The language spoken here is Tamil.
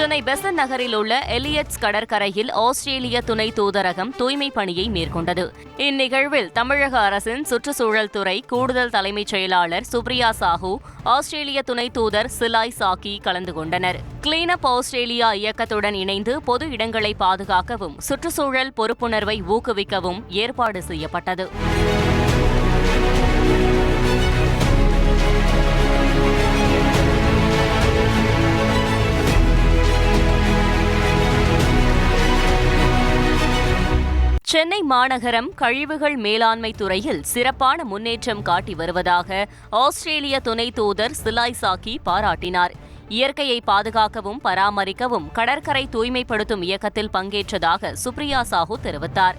சென்னை பெசன் நகரில் உள்ள எலியட்ஸ் கடற்கரையில் ஆஸ்திரேலிய துணை தூதரகம் தூய்மை பணியை மேற்கொண்டது. இந்நிகழ்வில் தமிழக அரசின் சுற்றுச்சூழல் துறை கூடுதல் தலைமைச் செயலாளர் சுப்ரியா சாஹூ ஆஸ்திரேலிய துணை தூதர் சிலாய் சாக்கி கலந்து கொண்டனர். கிளீன் அப் ஆஸ்திரேலியா இயக்கத்துடன் இணைந்து பொது இடங்களை பாதுகாக்கவும் சுற்றுச்சூழல் பொறுப்புணர்வை ஊக்குவிக்கவும் ஏற்பாடு செய்யப்பட்டது. சென்னை மாநகரம் கழிவுகள் மேலாண்மை துறையில் சிறப்பான முன்னேற்றம் காட்டி வருவதாக ஆஸ்திரேலிய துணை தூதர் சிலாய் சாக்கி பாராட்டினார். இயற்கையை பாதுகாக்கவும் பராமரிக்கவும் கடற்கரை தூய்மைப்படுத்தும் இயக்கத்தில் பங்கேற்றதாக சுப்ரியா சாஹூ தெரிவித்தார்.